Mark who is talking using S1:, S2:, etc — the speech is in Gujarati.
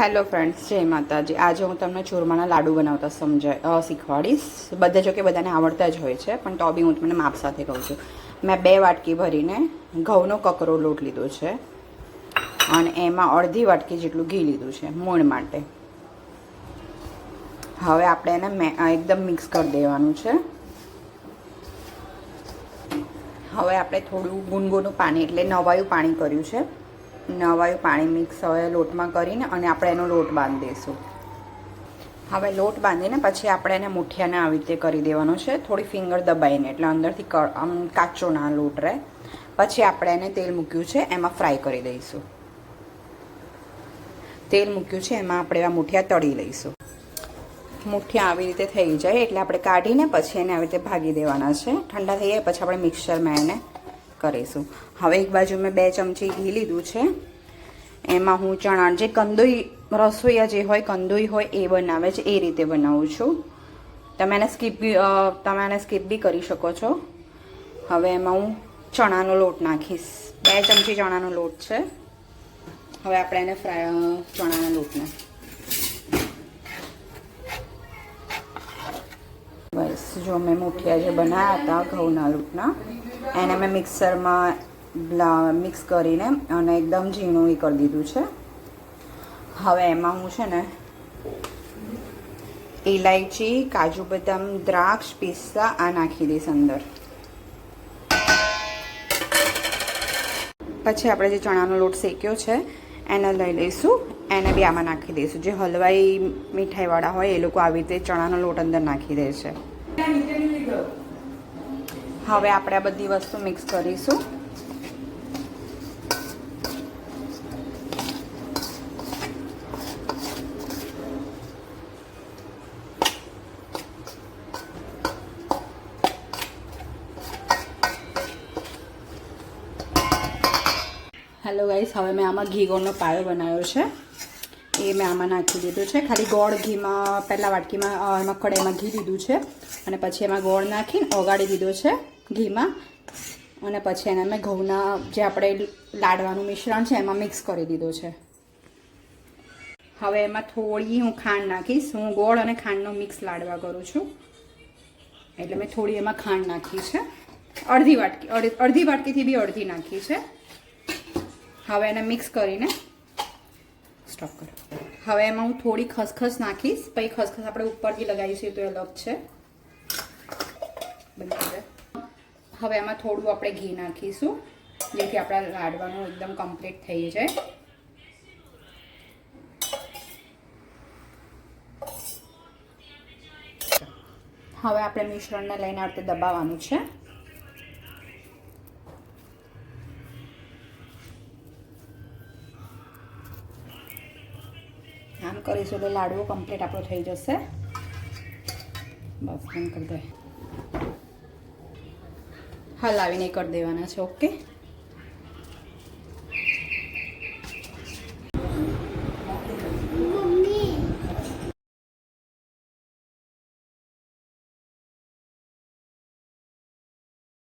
S1: હેલો ફ્રેન્ડ્સ જય માતાજી. આજે હું તમને ચૂરમાના લાડુ બનાવતા સમજાય શીખવાડીશ. બધા જો કે બધાને આવડતા જ હોય છે, પણ તો બી હું તમને માપ સાથે કહું છું. મેં બે વાટકી ભરીને ઘઉંનો કકરો લોટ લીધો છે અને એમાં અડધી વાટકી જેટલું ઘી લીધું છે, મૂળ માટે. હવે આપણે એને મેં એકદમ મિક્સ કરી દેવાનું છે. હવે આપણે થોડું ગુનગુનું પાણી એટલે નવાયું પાણી કર્યું છે. નવાયું પાણી મિક્સ હવે લોટમાં કરીને અને આપણે એનો લોટ બાંધી દઈશું. હવે લોટ બાંધીને પછી આપણે એને મુઠિયાને આવી રીતે કરી દેવાનો છે. થોડી ફિંગર દબાઈને એટલે અંદરથી આમ કાચો ના લોટ રહે. પછી આપણે એને તેલ મૂક્યું છે, એમાં ફ્રાય કરી દઈશું. તેલ મૂક્યું છે, એમાં આપણે આ મુઠિયા તળી લઈશું. મુઠ્ઠિયા આવી રીતે થઈ જાય, એટલે આપણે કાઢીને પછી એને આવી રીતે ભાગી દેવાના છે. ઠંડા થઈ જાય, પછી આપણે મિક્સરમાં એને કરીશું. હવે એક બાજુ મેં બે ચમચી ઘી લીધું છે. એમાં હું ચણા જે કંદોઈ રસોઈયા જે હોય, કંદોઈ હોય, એ બનાવે છે. એ રીતે બનાવું છું. તમે એને સ્કીપ બી તમે એને સ્કીપ બી કરી શકો છો. હવે એમાં હું ચણાનો લોટ નાખીશ. બે ચમચી ચણાનો લોટ છે. હવે આપણે એને ફ્રાય ચણાના લોટને. બસ, જો મેં મુઠિયા જે બનાવ્યા હતા ઘઉંના લોટના. એને મેં મિક્સરમાં મિક્સ કરીને અને એકદમ ઝીણું એ કરી દીધું છે. હવે એમાં હું છે ને ઇલાયચી કાજુ બદામ, દ્રાક્ષ, પિસ્તા આ નાખી દઈશ અંદર. પછી આપણે જે ચણાનો લોટ શેક્યો છે, એને લઈ લઈશું. એને બી આમાં નાખી દઈશું. જે હલવાઈ મીઠાઈવાળા હોય એ લોકો આવી રીતે ચણાનો લોટ અંદર નાખી દે છે. હવે આપણે આ બધી વસ્તુ મિક્સ કરીશું. હેલો ગાઈસ હવે મેં આમાં ઘી ગોળનો પાયો બનાવ્યો છે. એ મેં આમાં નાખી દીધું છે. ખાલી ગોળ ઘીમાં, પહેલાં વાટકીમાં એમાં કડાઈમાં ઘી દીધું છે. અને પછી એમાં ગોળ નાખીને ઓગાળી દીધો છે. ઘીમાં અને પછી એને મેં ઘઉંના જે આપણે લાડવાનું મિશ્રણ છે એમાં મિક્સ કરી દીધું છે. હવે એમાં થોડી હું ખાંડ નાખીશ. હું ગોળ અને ખાંડનો મિક્સ લાડવા કરું છું. એટલે મેં થોડી એમાં ખાંડ નાખી છે. અડધી વાટકી અડધી વાટકીથી બી અડધી નાખી છે. હવે એને મિક્સ કરીને સ્ટોપ કરો. હવે એમાં હું થોડી ખસખસ નાખીશ. પછી ખસખસ આપણે ઉપરથી લગાવીશું તો એ અલગ છે. હવે એમાં થોડું આપણે ઘી નાખીશું, જેથી આપણા લાડવાનું એકદમ કમ્પ્લીટ થઈ જાય. હવે આપણે મિશ્રણને લઈને આ રીતે દબાવવાનું છે. આમ કરીશું તો લાડવો કમ્પ્લીટ આપણો થઈ જશે. બસ એમ કરી દે હલાવીને કરી દેવાના છે ઓકે?